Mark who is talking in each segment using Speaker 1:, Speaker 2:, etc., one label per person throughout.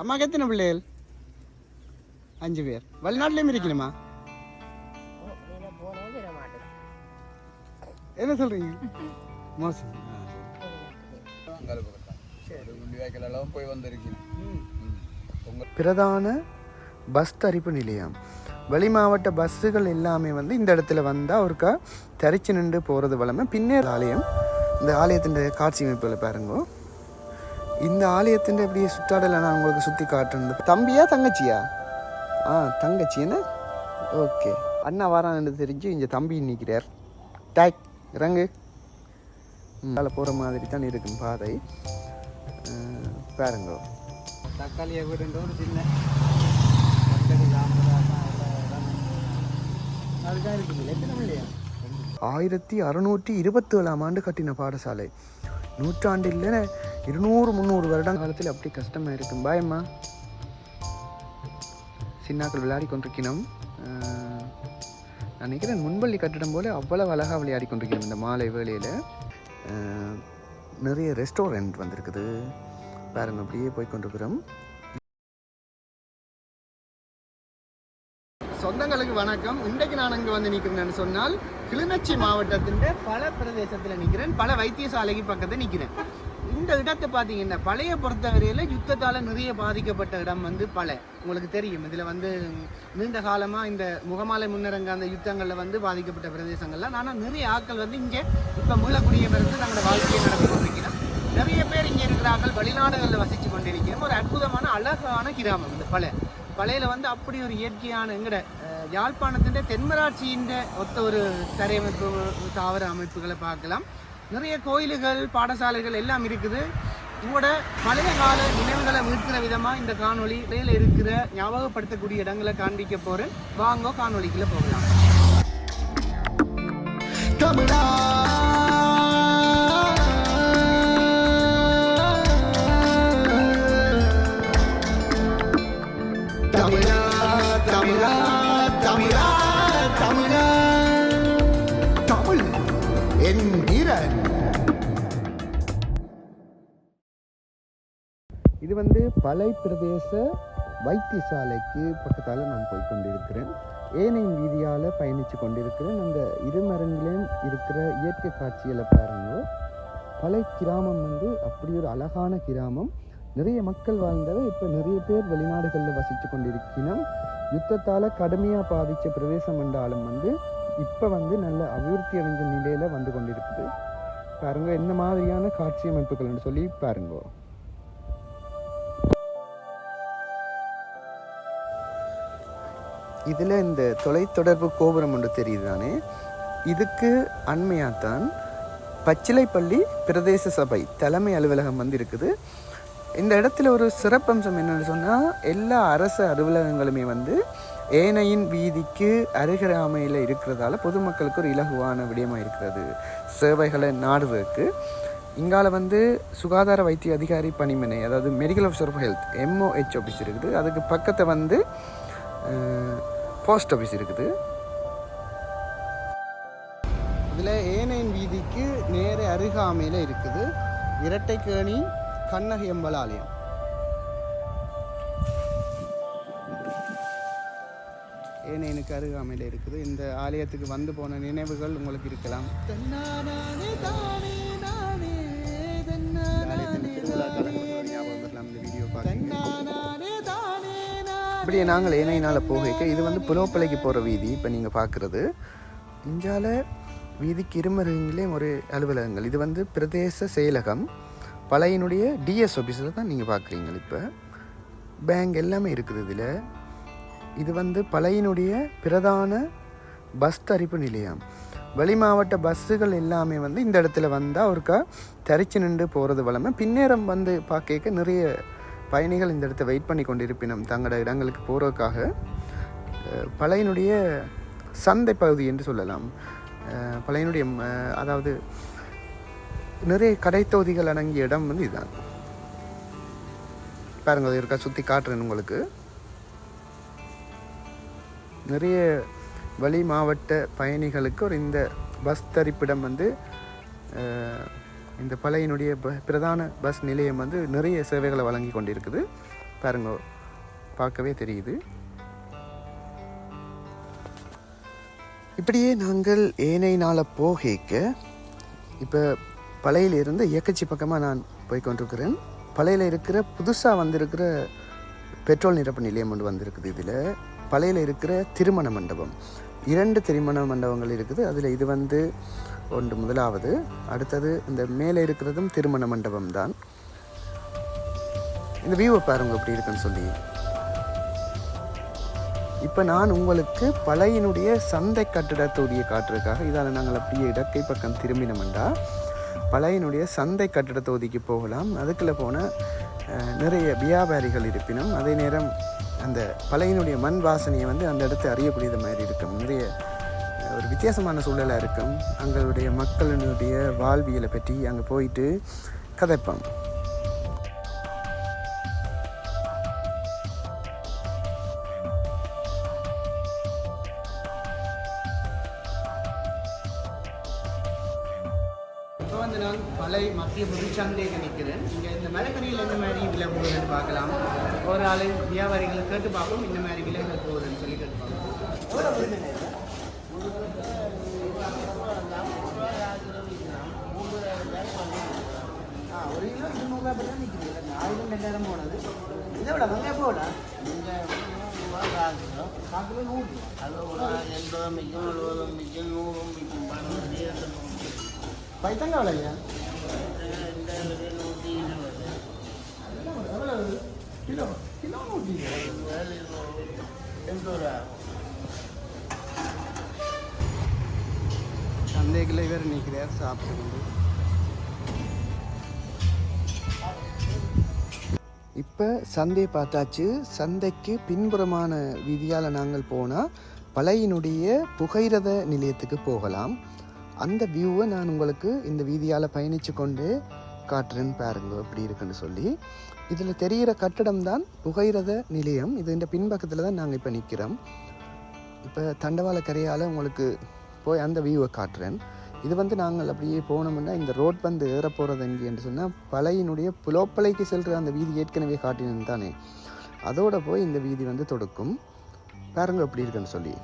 Speaker 1: அம்மாக்கு எத்தனை பிள்ளைகள்? அஞ்சு பேர். வெளிநாட்டிலையும் இருக்கணுமா என்ன சொல்றீங்க? மோசம்.
Speaker 2: போய்
Speaker 1: பிரதான பஸ் தரிப்பு நிலையம். வெளி மாவட்ட பஸ்ஸுகள் எல்லாமே வந்து இந்த இடத்துல வந்தால் ஒருக்கா தரிச்சு நின்று போகிறது வளமை பின்னே ஆலயம். இந்த ஆலயத்தின் காட்சி அமைப்பில் பாருங்க. இந்த ஆலயத்தின் அப்படியே சுற்றாடலை நான் உங்களுக்கு சுற்றி காட்டுறது. தம்பியா தங்கச்சியா? ஆ தங்கச்சி. என்ன? ஓகே. அண்ணா வாரான்னு தெரிஞ்சு இங்கே தம்பி நிற்கிறார். டாய் இறங்கு. அதில் போகிற மாதிரி தான் இருக்கும் பாதை. பாருங்க. தக்காளியை விடுன்ற ஒரு சின்ன ஆயிரத்தி அறுநூற்றி இருபத்தி ஏழாம் ஆண்டு கட்டின பாடசாலை. நூற்றாண்டில் இருநூறு முந்நூறு வருடம் காலத்தில் அப்படி கஷ்டமாக இருக்கும். பாயம்மா சின்னாக்கள் விளையாடி கொண்டிருக்கணும் நான் நினைக்கிறேன் முன்பள்ளி கட்டிடம் போல் அவ்வளவு அழகாக விளையாடி கொண்டிருக்கணும் இந்த மாலை வேலையில் நிறைய ரெஸ்டாரண்ட் வந்திருக்குது. பாருங்க அப்படியே போய் கொண்டிருக்கிறோம். சொந்தங்களுக்கு வணக்கம். இன்றைக்கு நான் அங்கே வந்து நிற்கிறேன்னு சொன்னால் கிளிநொச்சி மாவட்டத்தின் பல பிரதேசத்தில் நிற்கிறேன். பல வைத்தியசாலைக்கு பக்கத்தில் நிற்கிறேன். இந்த இடத்தை பார்த்தீங்கன்னா பழைய பொறுத்தவரையில் யுத்தத்தால் நிறைய பாதிக்கப்பட்ட இடம் வந்து பல. உங்களுக்கு தெரியும். இதில் வந்து நீண்ட காலமாக இந்த முகமாலை முன்னரங்க அந்த யுத்தங்களில் வந்து பாதிக்கப்பட்ட பிரதேசங்கள்லாம். ஆனால் நிறைய ஆட்கள் வந்து இங்கே இப்போ மீளக்குடியமர்ந்து தங்களோட வாழ்க்கையை நடத்தி கொண்டிருக்கிறோம் நிறைய பேர் இங்கே இருக்கிறார்கள். வெளிநாடுகளில் வசித்து கொண்டிருக்கிறோம். ஒரு அற்புதமான அழகான கிராமம் இந்த பல. பழையில வந்து அப்படி ஒரு இயற்கையான எங்கட யாழ்ப்பாணத்தின் தென்மராட்சியின் ஒத்த ஒரு தரையமைப்பு தாவர அமைப்புகளை பார்க்கலாம். நிறைய கோயில்கள் பாடசாலைகள் எல்லாம் இருக்குது. உங்களோட பழைய கால நினைவுகளை மீட்கிற விதமாக இந்த காணொலி இடையில இருக்கிற ஞாபகப்படுத்தக்கூடிய இடங்களை காண்பிக்க போகிறேன் வாங்க காணொளிக்குள்ள போகலாம்.
Speaker 3: தமிழா
Speaker 1: பலை பிரதேச வைத்தியசாலைக்கு பக்கத்தால் நான் போய் கொண்டிருக்கிறேன். ஏனையின் வீதியால் பயணித்து கொண்டிருக்கிறேன். அந்த இருமரங்கிலும் இருக்கிற இயற்கை காட்சிகளை பாருங்க. பலை கிராமம் வந்து அப்படி ஒரு அழகான கிராமம். நிறைய மக்கள் வாழ்ந்தவை. இப்போ நிறைய பேர் வெளிநாடுகளில் வசித்து கொண்டிருக்கணும் யுத்தத்தால் கடுமையாக பாதித்த பிரதேசம் என்றாலும் வந்து இப்போ வந்து நல்ல அபிவிருத்தி அடைஞ்ச நிலையில் வந்து கொண்டிருக்குது. பாருங்க என்ன மாதிரியான காட்சி அமைப்புகள்னு சொல்லி பாருங்க. இதில் இந்த தொலைத்தொடர்பு கோபுரம் ஒன்று தெரியுது தானே இதுக்கு அண்மையாகத்தான் பச்சிலைப்பள்ளி பிரதேச சபை தலைமை அலுவலகம் வந்து இருக்குது. இந்த இடத்துல ஒரு சிறப்பம்சம் என்னென்னு சொன்னால் எல்லா அரசு அலுவலகங்களுமே வந்து ஏனையின் வீதிக்கு அருகராமையில் இருக்கிறதால பொதுமக்களுக்கு ஒரு இலகுவான விடயமாக இருக்கிறது. சேவைகளை நாடுவதற்கு. இங்கால வந்து சுகாதார வைத்திய அதிகாரி பணிமனை அதாவது medical officer of health MOH office இருக்குது. அதுக்கு பக்கத்தை வந்து போஸ்ட் ஆஃபீஸ் இருக்குது. இதில் ஏனையின் வீதிக்கு நேர அருகாமையில் இருக்குது. இரட்டைக்கேணி கண்ணகி அம்பல ஆலயம் ஏனையனுக்கு அருகாமையில் இருக்குது. இந்த ஆலயத்துக்கு வந்து போன நினைவுகள் உங்களுக்கு இருக்கலாம். இப்படியே நாங்கள் ஏனையினால் போகைக்க இது வந்து புலோப்பலைக்கு போகிற வீதி இப்போ நீங்கள் பார்க்குறது இஞ்சால வீதிக்கு இருமருங்கிலே ஒரு அலுவலகங்கள். இது வந்து பிரதேச செயலகம். பழையனுடைய டிஎஸ் ஆஃபீஸில் தான் நீங்கள் பார்க்குறீங்க இப்போ. பேங்க் எல்லாமே இருக்குது இதில். இது வந்து பழையனுடைய பிரதான பஸ் தரிப்பு நிலையம். வெளி மாவட்ட பஸ்ஸுகள் எல்லாமே வந்து இந்த இடத்துல வந்தால் ஒருக்கா தரிச்சு நின்று போகிறது வளமை பின்னேரம் வந்து பார்க்க நிறைய பயணிகள் இந்த இடத்த வெயிட் பண்ணி கொண்டிருப்பினும் தங்களோட இடங்களுக்கு போகிறதுக்காக பழையனுடைய சந்தை பகுதி என்று சொல்லலாம். பழையனுடைய அதாவது நிறைய கடைத்தொகுதிகள் அடங்கிய இடம் வந்து இதுதான். பாருங்க அது இருக்கா சுற்றி காட்டுறேன் உங்களுக்கு. நிறைய வெளி மாவட்ட பயணிகளுக்கு ஒரு இந்த பஸ் தரிப்பிடம் வந்து இந்த பழையனுடைய ப- பிரதான பஸ் நிலையம் வந்து நிறைய சேவைகளை வழங்கி கொண்டிருக்குது. பாருங்க பார்க்கவே தெரியுது. இப்படியே நாங்கள் ஏனை நாளை போகிக்க இப்போ பழையிலிருந்து இயக்கச்சி பக்கமாக நான் போய் கொண்டிருக்கிறேன். பழையில இருக்கிற புதுசாக வந்திருக்கிற பெட்ரோல் நிரப்பு நிலையம் ஒன்று வந்திருக்குது இதில். பழையில இருக்கிற திருமண மண்டபம். இரண்டு திருமண மண்டபங்கள் இருக்குது. அதில் இது வந்து ஒன்று முதலாவது அடுத்தது இந்த மேலே இருக்கிறதும் திருமண மண்டபம் தான். இந்த வியூவை பாருங்க எப்படி இருக்குன்னு சொல்லி. இப்போ நான் உங்களுக்கு பழையினுடைய சந்தை கட்டிடத்துடைய காட்டுறதுக்காக இதால் நாங்கள் அப்படியே இடக்கை பக்கம் திரும்பினோம்டா. பழையினுடைய சந்தை கட்டிட தொகுதிக்கு போகலாம். அதுக்குள்ள போன நிறைய வியாபாரிகள் இருப்பினும் அதே நேரம் அந்த பழையினுடைய மண் வாசனையை வந்து அந்த இடத்து அறியக்கூடியது மாதிரி இருக்கும். நிறைய ஒரு வித்தியாசமான சூழலாக இருக்கும். அங்களுடைய மக்களினுடைய வாழ்வியலை பற்றி அங்கே போயிட்டு கதைப்போம். இதை விட வெங்காயம் கால் கிலோ நூறு பைத்தங்க விலையா எவ்வளவு கிலோ கிலோ நூற்றி இவர் நிற்கிறார் சாப்பிட்டு கொண்டு. இப்போ சந்தை பார்த்தாச்சு. சந்தைக்கு பின்புறமான வீதியால் நாங்கள் போனால் பழையினுடைய புகையிரத நிலையத்துக்கு போகலாம். அந்த வியூவை நான் உங்களுக்கு இந்த வீதியால் பயணித்து கொண்டு காட்டுறேன்னு பாருங்க எப்படி இருக்குன்னு சொல்லி. இதில் தெரிகிற கட்டடம் தான் புகையிரத நிலையம். இது இந்த பின்பக்கத்தில் தான் நாங்கள் இப்போ நிற்கிறோம் இப்போ தண்டவாள கரையால் உங்களுக்கு போய் அந்த வியூவை காட்டுறேன். இது வந்து நாங்கள் அப்படியே போனோம்னா இந்த ரோட் வந்து ஏற போகிறது எங்கே என்று சொன்னால் பழையினுடைய புலோப்பலைக்கு செல்கிற அந்த வீதி ஏற்கனவே காட்டினது தானே அதோட போய் இந்த வீதி வந்து தொடுக்கும். பாருங்கள் எப்படி இருக்குன்னு சொல்லி.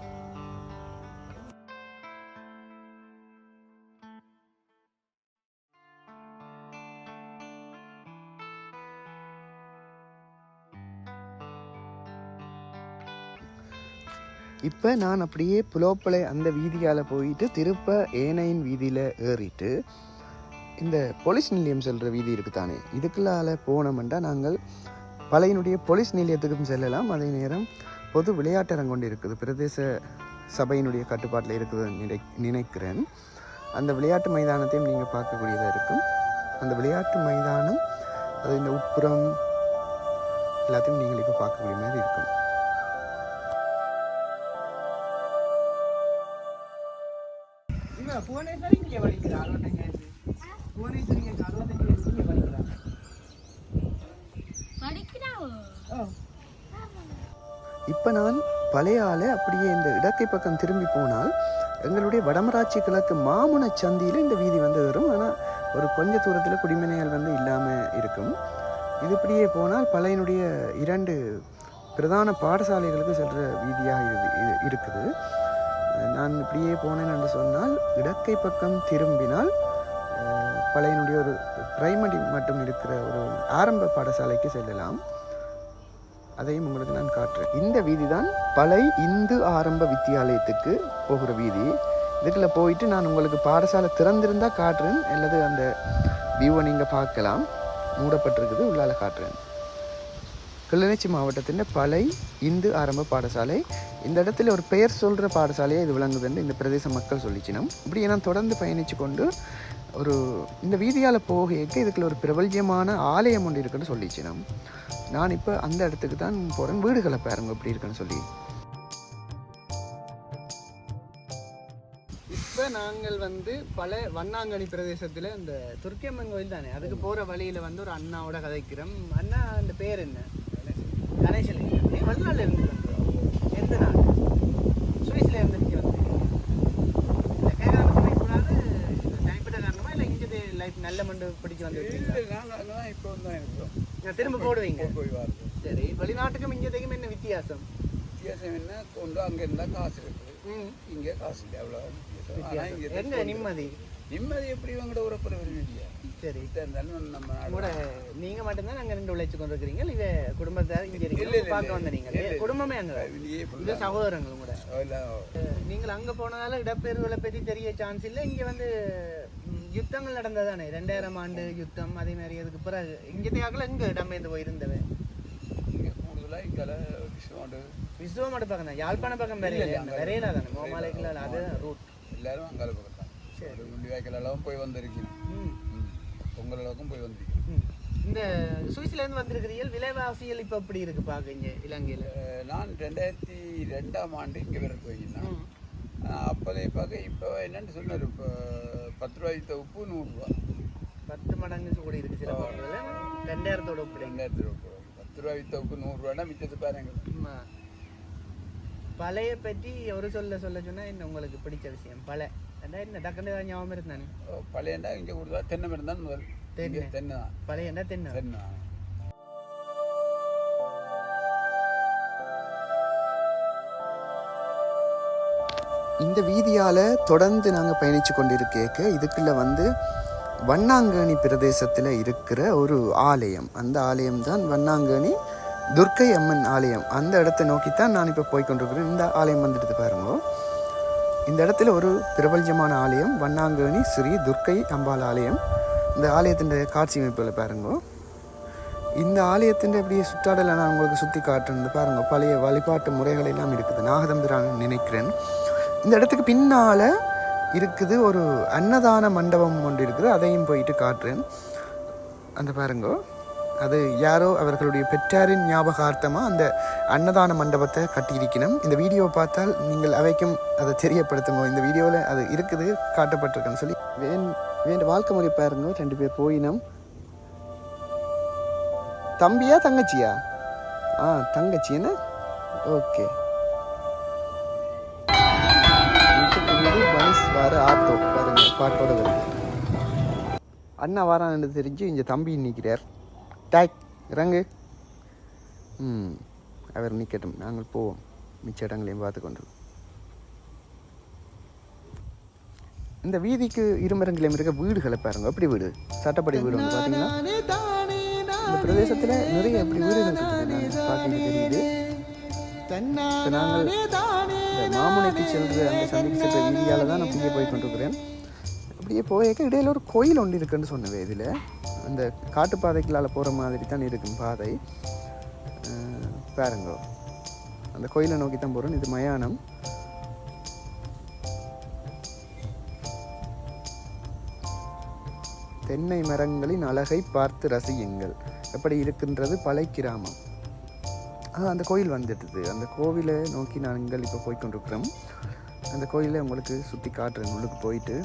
Speaker 1: இப்போ நான் அப்படியே புலோப்பளை அந்த வீதியால் போயிட்டு திருப்ப ஏனையின் வீதியில் ஏறிட்டு இந்த போலீஸ் நிலையம் செல்கிற வீதி இருக்கு தானே இதுக்குள்ளால போனோம்னா நாங்கள். பழையனுடைய போலீஸ் நிலையத்துக்கும் செல்லலாம். அதே நேரம் பொது விளையாட்டரங்கம் கொண்டு இருக்குது. பிரதேச சபையினுடைய கட்டுப்பாட்டில் இருக்குது நினை நினைக்கிறேன். அந்த விளையாட்டு மைதானத்தையும் நீங்கள் பார்க்கக்கூடியதாக இருக்கும். அந்த விளையாட்டு மைதானம் அது இந்த உட்புறம் எல்லாத்தையும் நீங்கள் இப்போ பார்க்கக்கூடிய மாதிரி இருக்கும். இப்போ நான் பழைய ஆளை அப்படியே இந்த இடக்கை பக்கம் திரும்பி போனால் எங்களுடைய வடமராட்சி கிழக்கு மாமுன சந்தியில் இந்த வீதி வந்து வரும் ஆனால் ஒரு கொஞ்ச தூரத்தில் குடிமனைகள் வந்து இல்லாமல் இருக்கும். இது இப்படியே போனால் பழையனுடைய இரண்டு பிரதான பாடசாலைகளுக்கு செல்கிற வீதியாக இது இது இருக்குது. நான் இப்படியே போனேன் என்று சொன்னால் இடக்கை பக்கம் திரும்பினால் பழையனுடைய ஒரு பிரைமரி மட்டும் இருக்கிற ஒரு ஆரம்ப பாடசாலைக்கு செல்லலாம். அதையும் உங்களுக்கு நான் காட்டுறேன். இந்த வீதி தான் பழைய இந்து ஆரம்ப வித்தியாலயத்துக்கு போகிற வீதி. இதுக்குள்ள போயிட்டு நான் உங்களுக்கு பாடசாலை திறந்திருந்தால் காட்டுறேன். அல்லது அந்த வியூவை நீங்கள் பார்க்கலாம். மூடப்பட்டிருக்குது உள்ளால காட்டுறேன். கிளிநொச்சி மாவட்டத்தின் பலை இந்து ஆரம்ப பாடசாலை. இந்த இடத்துல ஒரு பெயர் சொல்கிற பாடசாலையை இது விளங்குதுன்னு இந்த பிரதேச மக்கள் சொல்லிச்சினோம். இப்படி நான் தொடர்ந்து பயணித்து கொண்டு ஒரு இந்த வீதியால் போகைக்கு இதுக்குள்ள ஒரு பிரபல்யமான ஆலயம் ஒன்று இருக்குன்னு சொல்லிச்சினோம். நான் இப்போ அந்த இடத்துக்கு தான் போகிறேன் வீடுகளை பாருங்க எப்படி இருக்குன்னு சொல்லி. இப்போ நாங்கள் வந்து பல வண்ணாங்கனி பிரதேசத்தில் இந்த துர்க்கியம்மன் கோயில் தானே? அதுக்கு போகிற வழியில் வந்து ஒரு அண்ணாவோட கதைக்கிறோம். அண்ணா அந்த பேர் என்ன? கணேசன் நீ வெளிநாட்டில் இருந்து எந்த நாள் சுவிஸில் இருந்து நீங்கள் வந்து இந்த கேரளா கூடாது தனிப்பட்ட காரணமா இல்லை இங்கே லைஃப் நல்ல மண்டு பிடிக்க வந்து
Speaker 2: நாங்கள் இப்போ தான் இருக்கிறோம்
Speaker 1: திரும்ப போடுவீங்க. சரி வெளிநாட்டுக்கும் இங்கேதைக்கும் என்ன வித்தியாசம்?
Speaker 2: வித்தியாசம் என்ன? கொண்டு அங்கே இருந்தால் காசு இருக்குது. இங்கே காசு இல்லை அவ்வளோ
Speaker 1: என்ன நிம்மதி?
Speaker 2: நிம்மதி எப்படி இவங்கட உறப்புறவர் இல்லையா
Speaker 1: சரி.
Speaker 2: நம்ம
Speaker 1: கூட நீங்க மட்டும்தான் அங்க ரெண்டு உழைச்சு கொண்டு இருக்கிறீங்க இவ குடும்பத்தார் இங்க
Speaker 2: இல்ல,
Speaker 1: இருக்கீங்க
Speaker 2: இல்ல,
Speaker 1: பார்க்க
Speaker 2: இல்ல.
Speaker 1: வந்த நீங்க?
Speaker 2: இல்ல, இல்ல.
Speaker 1: குடும்பமே அங்க இது சகோதரங்களும் கூட. நீங்கள் அங்க போனதால இடப்பெயர்வுகளை பற்றி தெரிய சான்ஸ் இல்லை இங்க வந்து யுத்தங்கள் நடந்ததானே? ரெண்டாயிரம் ஆண்டு யுத்தம் அதே மாதிரி அதுக்கு பிறகு. இங்கத்தையாக்கல எங்க இடம்பெயர்ந்து போயிருந்தவன்
Speaker 2: இங்கே கூடுதலாக இங்கே விஷயம்
Speaker 1: விசுவம் பக்கம் தான். யாழ்ப்பாண பக்கம்
Speaker 2: அங்க
Speaker 1: வரையில தானே. மோமாலைக்குள்ள அது ரூட்
Speaker 2: எல்லாரும் அங்கால பக்கம் தான். சரி. முள்ளிவாய்க்கால் எல்லாம் போய் வந்திருக்கணும். பொங்கல் அளவுக்கும் போய் வந்திருக்கணும்.
Speaker 1: இந்த சுவிஸ்ல இருந்து வந்திருக்கிறீர்கள் விலைவாசிகள் இப்ப எப்படி இருக்கு பாக்க இங்க இலங்கையில?
Speaker 2: நான் ரெண்டாயிரத்தி ரெண்டாம் ஆண்டு இங்கே போயிருந்தேன்.
Speaker 1: ம்.
Speaker 2: அப்போதே பார்க்க இப்போ என்னன்னு சொன்னார் இப்போ பத்து ரூபாய்க்கு உப்பு நூறுரூவா.
Speaker 1: பத்து மடங்கு கூடி இருக்கு சில பொருட்கள் ரெண்டாயிரத்தோட ஒப்பிடுங்க
Speaker 2: ரெண்டாயிரத்தி ரூபா பத்து ரூபாய்க்கு உப்பு நூறுரூவானா மிச்சத்து பாருங்க.
Speaker 1: பழைய பற்றி ஒரு சொல்ல சொல்ல சொன்னா என்ன உங்களுக்கு பிடிச்ச விஷயம்? பல என்ன டக்குனு ஏதாவது ஞாபகம் இருந்தானே?
Speaker 2: பழையண்டா இங்கே கொடுத்தா தென்னை மரம் தான் முதல்.
Speaker 1: தென்னை.
Speaker 2: தென்னை தான்.
Speaker 1: பழையண்டா தென்னை.
Speaker 2: தென்னை
Speaker 1: இந்த வீதியால் தொடர்ந்து நாங்கள் பயணித்து கொண்டிருக்கேக்க இதுக்குள்ளே வந்து வண்ணாங்கேணி பிரதேசத்தில் இருக்கிற ஒரு ஆலயம். அந்த ஆலயம் தான் வண்ணாங்கேணி துர்க்கை அம்மன் ஆலயம். அந்த இடத்தை நோக்கித்தான் நான் இப்போ போய் கொண்டிருக்கிறேன். இந்த ஆலயம் வந்துட்டு பாருங்க. இந்த இடத்துல ஒரு பிரபல்யமான ஆலயம் வண்ணாங்கேணி ஸ்ரீ துர்க்கை அம்பாள் ஆலயம். இந்த ஆலயத்தின் காட்சி அமைப்பில் பாருங்க. இந்த ஆலயத்தின் அப்படியே சுற்றாடலை நான் உங்களுக்கு சுற்றி காட்டுறது பாருங்க பழைய வழிபாட்டு முறைகள் எல்லாம் இருக்குது. நாகதம்பிரான் நினைக்கிறேன். இந்த இடத்துக்கு பின்னால் இருக்குது ஒரு அன்னதான மண்டபம் ஒன்று இருக்குது. அதையும் போயிட்டு காட்டுறேன். அந்த பாருங்க. அது யாரோ அவர்களுடைய பெற்றாரின் ஞாபகார்த்தமாக அந்த அன்னதான மண்டபத்தை கட்டியிருக்கணும். இந்த வீடியோவை பார்த்தால் நீங்கள் அவைக்கும் அதை தெரியப்படுத்துங்க. இந்த வீடியோவில் அது இருக்குது காட்டப்பட்டிருக்குன்னு சொல்லி. வேன் வேண்ட வாழ்க்கை முறை பாருங்க. ரெண்டு பேர் போயினம். தம்பியா தங்கச்சியா? ஆ தங்கச்சி என்ன? ஓகே. பாட்டோட வருது. அண்ணா என்று தெரிஞ்சு இங்கே தம்பி நிற்கிறார் டேக் இறங்கு. ம் அவர் நிற்கட்டும் நாங்கள் போவோம். மிச்ச இடங்களையும் பார்த்து கொண்டு. இந்த வீதிக்கு இருமரங்களையும் இருக்க வீடுகளை பாருங்க. எப்படி வீடு? சட்டப்படி வீடு வந்து பார்த்தீங்கன்னா இந்த பிரதேசத்தில் நிறைய எப்படி வீடுகள் பார்க்க தெரியுது. நாங்கள் இந்த மாமுனைக்கு அந்த சந்திக்கு சென்ற வீதியால் தான் நான் புதிய போய் கொண்டிருக்கிறேன். அப்படியே போயிருக்க இடையில ஒரு கோயில் ஒன்று இருக்குன்னு சொன்னவே இதில். அந்த காட்டுப்பாதைக்குள்ளால் போகிற மாதிரி தான் இருக்கும் பாதை. அஹ் பாருங்க. அந்த கோயிலை நோக்கி தான் போகிறோம் இது மயானம். தென்னை மரங்களின் அழகை பார்த்து ரசியுங்கள். எப்படி இருக்கின்றது? பலை கிராமம். அந்த கோயில் வந்துட்டுது. அந்த கோவிலை நோக்கி நாங்கள் இப்போ போய்கொண்டிருக்கிறோம் அந்த கோயிலை உங்களுக்கு சுற்றி காட்டுறேன். உள்ளுக்கு போயிட்டு.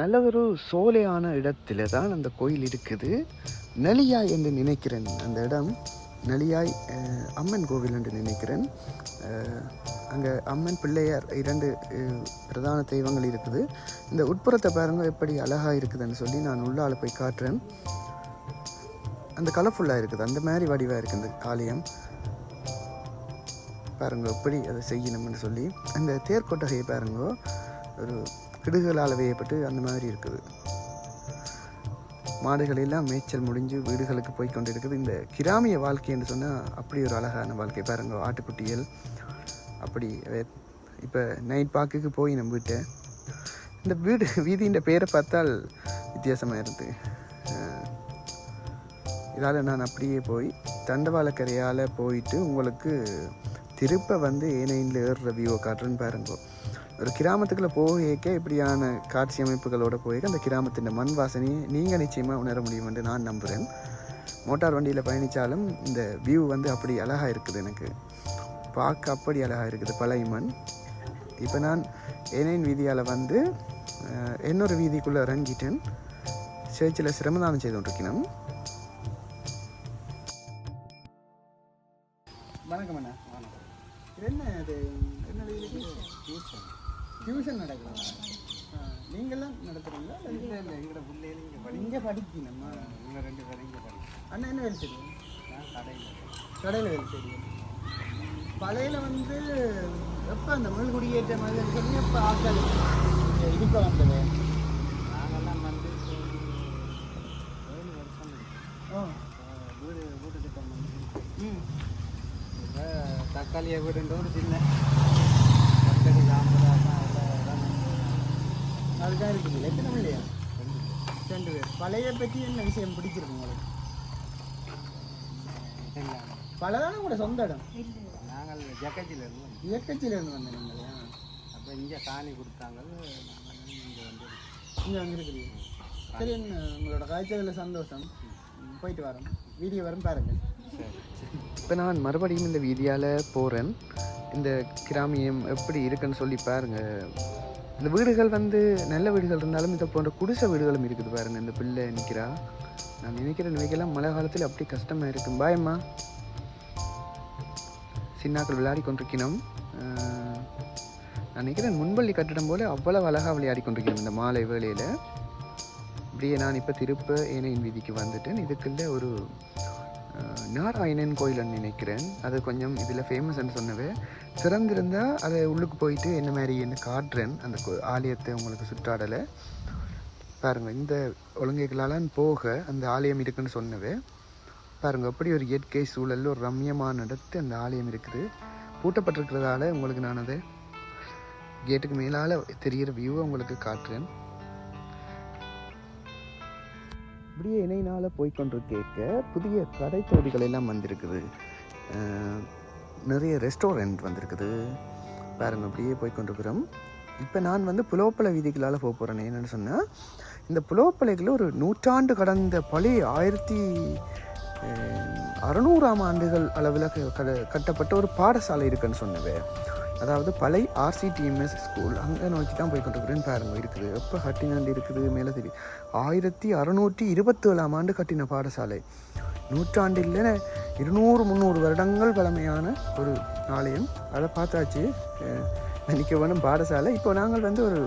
Speaker 1: நல்லதொரு சோலையான இடத்துல தான் அந்த கோயில் இருக்குது. நலியாய் என்று நினைக்கிறேன். அந்த இடம் நலியாய் அம்மன் கோவில் என்று நினைக்கிறேன். அங்கே அம்மன் பிள்ளையார் இரண்டு பிரதான தெய்வங்கள் இருக்குது. இந்த உட்புறத்தை பாருங்கள் எப்படி அழகாக இருக்குதுன்னு சொல்லி நான் உள்ளால் போய் காட்டுறேன். அந்த கலர்ஃபுல்லாக இருக்குது. அந்த மாதிரி வடிவாக இருக்குது இந்த ஆலயம். பாருங்க எப்படி அதை செய்யணும்னு சொல்லி. அந்த தேர்கொட்டகையை பாருங்க ஒரு கிடுகளால் வேயப்பட்டு அந்த மாதிரி இருக்குது. மாடுகள் எல்லாம் மேய்ச்சல் முடிஞ்சு வீடுகளுக்கு போய் கொண்டு இருக்குது இந்த கிராமிய வாழ்க்கை என்று சொன்னால் அப்படி ஒரு அழகான வாழ்க்கை. பாருங்க ஆட்டுக்குட்டிகள் அப்படி இப்போ நைட் பார்க்குக்கு போய் நம்ம வீட்டை இந்த வீடு வீதியின் பேரை பார்த்தால் வித்தியாசமாக இருந்து இதால் நான் அப்படியே போய் தண்டவாளக்கரையால் போயிட்டு உங்களுக்கு திருப்ப வந்து ஏனையில் ஏறுற வியூவை காட்டுறேன்னு பாருங்கோ. ஒரு கிராமத்துக்குள்ளே போகேக்க இப்படியான காட்சி அமைப்புகளோட போயிருக்க அந்த கிராமத்தின் மண் வாசனையை நீங்கள் நிச்சயமாக உணர முடியும் என்று நான் நம்புகிறேன் மோட்டார் வண்டியில் பயணித்தாலும் இந்த வியூ வந்து அப்படி அழகாக இருக்குது எனக்கு. பார்க்க அப்படி அழகாக இருக்குது பழைய மண். இப்போ நான் ஏனேன் வீதியால் வந்து இன்னொரு வீதிக்குள்ளே இறங்கிட்டேன். சேர்ச்சில் சிரமதானம் செய்து கொண்டிருக்கணும் டியூஷன் நடக்குது? நீங்களாம் நடத்துறீங்களா? இல்லை இல்லை எங்களோட பிள்ளைகள் இங்கே படி இங்கே படிக்கணுமா. இங்கே ரெண்டு பேரும் இங்கே படிக்கணும். அண்ணா என்ன வேலை செய்றீங்க? நான் கடையில். கடையில் வேலை செய்றீங்க. பழையில வந்து எப்போ அந்த மிள் குடியேற்ற மாதிரி சொல்லி எப்போ ஆட்கள் இதுக்கு வந்தது? நாங்கெல்லாம் வந்து ஏழு வருஷம் ஓ. வீடு வீடு திட்டம் வந்து தக்காளியை வீடுன்ற ஒரு சின்ன அதுக்காக இருக்குது எத்தனை இல்லையா ரெண்டு பேர். பழைய பற்றி என்ன விஷயம் பிடிச்சிருக்கு உங்களுக்கு? பலதானே கூட சொந்த இடம்?
Speaker 4: நாங்கள் ஜக்கச்சியில் இருந்தோம்
Speaker 1: இயக்கச்சியில் இருந்து வந்தேன் நீங்களா
Speaker 4: அப்போ இங்கே காணி கொடுத்தாங்க. இங்கே வந்து
Speaker 1: இங்கே வந்துருக்குறீங்க. சரி என்ன உங்களோட காய்ச்சலில் சந்தோஷம். போயிட்டு வரோம். வீடியோ வரும் பாருங்க. இப்போ நான் மறுபடியும் இந்த வீதியால் போகிறேன் இந்த கிராமியம் எப்படி இருக்குன்னு சொல்லி பாருங்க. இந்த வீடுகள் வந்து நல்ல வீடுகள் இருந்தாலும் இதை போன்ற குடிசை வீடுகளும் இருக்குது பாருங்க. இந்த பிள்ளை நிற்கிறா நான் நினைக்கிற நினைக்கலாம் மழை காலத்தில் அப்படி கஷ்டமாக இருக்கும் பாயம்மா. சின்னாக்கள் விளையாடி கொண்டிருக்கணும். நான் நினைக்கிறேன் முன்பள்ளி கட்டிடம் போல அவ்வளவு அழகாக விளையாடி கொண்டிருக்கணும் இந்த மாலை வேளையில். இப்படியே நான் இப்போ திருப்ப ஏனையின் வீதிக்கு வந்துட்டேன். இதுக்குள்ள ஒரு நாராயணன் கோயில்னு நினைக்கிறேன். அது கொஞ்சம் இதில் ஃபேமஸ்ன்னு சொன்னவே திறந்திருந்தால் அதை உள்ளுக்கு போயிட்டு என்ன மாதிரி என்ன காட்டுறேன். அந்த கோ- ஆலயத்தை உங்களுக்கு சுற்றாடலை. பாருங்கள் இந்த ஒழுங்கைகளால் போக அந்த ஆலயம் இருக்குன்னு சொன்னவே பாருங்கள் அப்படி ஒரு இயற்கை சூழலில் ஒரு ரம்யமான இடத்து அந்த ஆலயம் இருக்குது. பூட்டப்பட்டிருக்கிறதால உங்களுக்கு நான் அதை கேட்டுக்கு மேலால் தெரிகிற வியூவை உங்களுக்கு காட்டுறேன். இப்படியே இணையினால் போய்கொண்டு கேட்க புதிய கடை தொகுதிகள் எல்லாம் வந்திருக்குது. நிறைய ரெஸ்டாரண்ட் வந்திருக்குது. பாருங்கள் அப்படியே போய்கொண்டிருக்கிறோம் இப்போ நான் வந்து புலோப்பலை வீதிகளால் போக போகிறேன் என்னென்னு சொன்னால் இந்த புலோப்பலைகள் ஒரு நூற்றாண்டு கடந்த பழைய ஆயிரத்தி அறநூறாம் அறுநூறாம் ஆண்டுகள் அளவில் க- கட்டப்பட்ட ஒரு பாடசாலை இருக்குன்னு சொன்னவே. அதாவது பழைய ஆர்சிடிஎம்எஸ் ஸ்கூல் அங்கே நோக்கி தான் போய் கொண்டிருக்கிறேன்னு பாருங்க இருக்குது. எப்போ கட்டினாண்டு இருக்குது மேலே தெரியும் ஆயிரத்தி அறுநூற்றி இருபத்தேழாம் ஆண்டு கட்டின பாடசாலை. நூற்றாண்டில் இருநூறு முந்நூறு வருடங்கள் பழமையான ஒரு ஆலயம். அதை பார்த்தாச்சு நினைக்க வேணும் பாடசாலை. இப்போ நாங்கள் வந்து ஒரு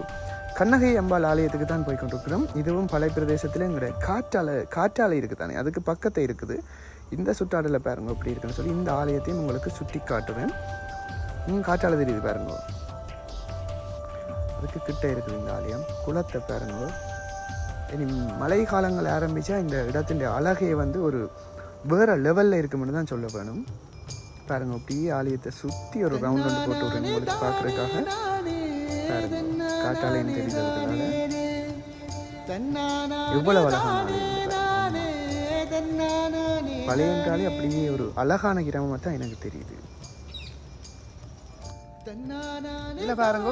Speaker 1: கண்ணகை அம்பாள் ஆலயத்துக்கு தான் போய் கொண்டிருக்கிறோம். இதுவும் பழைய பிரதேசத்தில் எங்களுடைய காற்றாலை காற்றாலை இருக்குது தானே அதுக்கு பக்கத்தை இருக்குது. இந்த சுற்றாடலை பாருங்கள் அப்படி இருக்குன்னு சொல்லி இந்த ஆலயத்தையும் உங்களுக்கு சுட்டி காட்டுவேன் ம் காற்றாலை தெரியுது பாருங்க. அதுக்கு கிட்ட இருக்குது இந்த ஆலயம். குளத்தை பாருங்க. இனி மழை காலங்கள் ஆரம்பித்தா இந்த இடத்தின் அழகையை வந்து ஒரு வேற லெவலில் இருக்கும்னு தான் சொல்ல வேணும். பாருங்க அப்படியே ஆலயத்தை சுற்றி ஒரு ரவுண்ட் வந்து போட்டு விடுறேன் உங்களுக்கு பார்க்குறதுக்காக. பாருங்க காட்டாலயம் தெரிஞ்சதுனால எவ்வளவு அழகான ஆலயம் இது அப்படியே ஒரு அழகான கிராமமாக தான் எனக்கு தெரியுது. இல்லை பாருங்க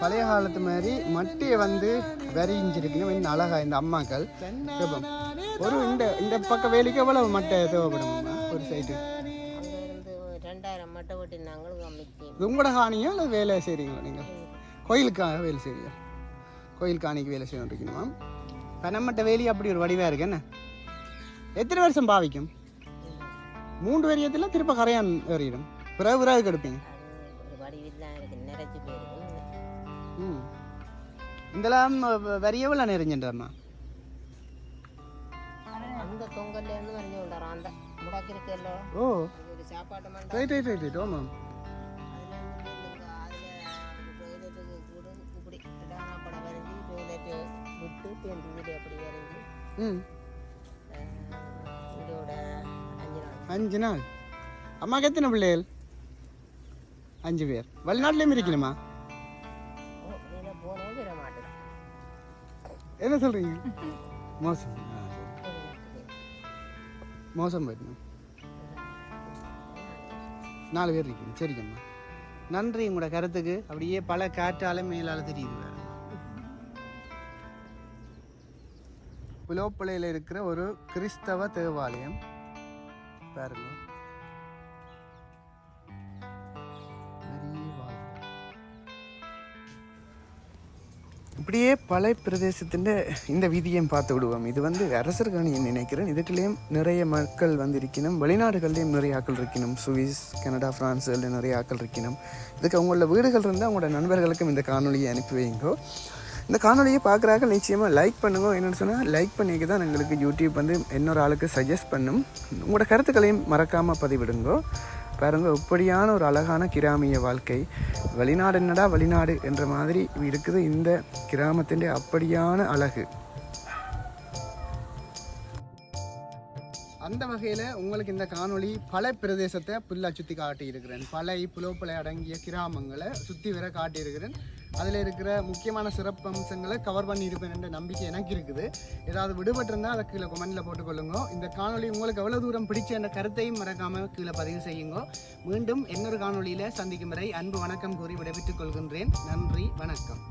Speaker 1: பழைய காலத்து மாதிரி மட்டியை வந்து வரிஞ்சிருக்கணும் இன்னும் அழகா இந்த அம்மாக்கள். ஒரு இந்த இந்த பக்கம் வேலைக்கு எவ்வளவு மட்டை தேவைப்படும் ஒரு சைடு
Speaker 5: ரெண்டாயிரம் மட்டை
Speaker 1: இது உங்களோட காணியா இல்லை வேலை செய்கிறீங்களா நீங்கள் கோயிலுக்காக வேலை செய்றீங்க கோயில் காணிக்கு வேலை செய்ய இருக்கணுமா பனமட்ட வேலி அப்படி ஒரு வடிவாக இருக்கு என்ன? எத்தனை வருஷம் பாவிக்கும்? மூன்று வரியத்தில் திருப்ப கரையான் ஏறிடும். பிறகு பிறகு கெடுப்பீங்க. இதெல்லாம் வரிய எவ்வளோ நெறிஞ்சின்றம்மா
Speaker 5: அந்த தொங்கல்ல இருந்து வந்து விடுறோம் அந்த முடக்கு இருக்குல்ல
Speaker 1: ஓ.
Speaker 5: ஒரு சாப்பாட்டு மண்டபம்.
Speaker 1: ரைட் ரைட் ரைட் ரைட் ஆமாம்
Speaker 5: அதுல இருந்து இந்த அதில் டொய்லெட்டுக்கு கூட இப்படி டானா படம் வரைஞ்சி டொய்லெட்டு விட்டு பேருந்து வீடு அப்படி வரைஞ்சி
Speaker 1: ம்.
Speaker 5: வீடோட அஞ்சு நாள்.
Speaker 1: அஞ்சு நாள். எத்தனை பிள்ளைகள்? அஞ்சு பேர். வெளிநாட்டிலையும் இருக்கணுமா? என்ன சொல்கிறீங்க மோசம். மோசம் போயிடுமா? நாலு பேர் இருக்கீங்க சரிங்கம்மா நன்றி உங்களோட கருத்துக்கு. அப்படியே பல காற்றால மேலால தெரியுது வேற. புலோப்பிள்ளையில் இருக்கிற ஒரு கிறிஸ்தவ தேவாலயம். பாருங்க. இப்படியே பல பிரதேசத்தின் இந்த வீதியையும் பார்த்து விடுவோம். இது வந்து அரசர்காணின்னு நினைக்கிறேன். இதுக்குள்ளேயும் நிறைய மக்கள் வந்து இருக்கணும் வெளிநாடுகள்லேயும் நிறைய ஆக்கள் இருக்கணும் சுவிஸ் கனடா பிரான்ஸில் நிறைய ஆக்கள் இருக்கணும் இதுக்கு அவங்களோட வீடுகள் இருந்தால் அவங்களோட நண்பர்களுக்கும் இந்த காணொலியை அனுப்பி வைங்கோ.
Speaker 3: இந்த காணொலியை பார்க்குறாங்க நிச்சயமாக லைக் பண்ணுங்க. என்னென்னு சொன்னால் லைக் பண்ணிக்க தான் எங்களுக்கு யூடியூப் வந்து இன்னொரு ஆளுக்கு சஜஸ்ட் பண்ணும். உங்களோட கருத்துக்களையும் மறக்காமல் பதிவிடுங்கோ. பாருங்க இப்படியான ஒரு அழகான கிராமிய வாழ்க்கை. வெளிநாடு என்னடா வெளிநாடு என்ற மாதிரி இருக்குது இந்த கிராமத்தின் அப்படியான அழகு. அந்த வகையில் உங்களுக்கு இந்த காணொளி பல பிரதேசத்தை புல்லா சுற்றி காட்டியிருக்கிறேன். பலை புலோப்பலை அடங்கிய கிராமங்களை சுற்றி வர காட்டியிருக்கிறேன். அதில் இருக்கிற முக்கியமான சிறப்பம்சங்களை கவர் பண்ணியிருப்பேன் என்ற நம்பிக்கை எனக்கு இருக்குது. ஏதாவது விடுபட்டிருந்தால் அதை கீழே கொமெண்டில் போட்டுக்கொள்ளுங்க. இந்த காணொளி உங்களுக்கு எவ்வளோ தூரம் பிடிச்ச என்ற கருத்தையும் மறக்காமல் கீழே பதிவு செய்யுங்க. மீண்டும் இன்னொரு காணொளியில் சந்திக்கும் வரை அன்பு வணக்கம் கூறி விடைபெற்றுக் கொள்கின்றேன். நன்றி வணக்கம்.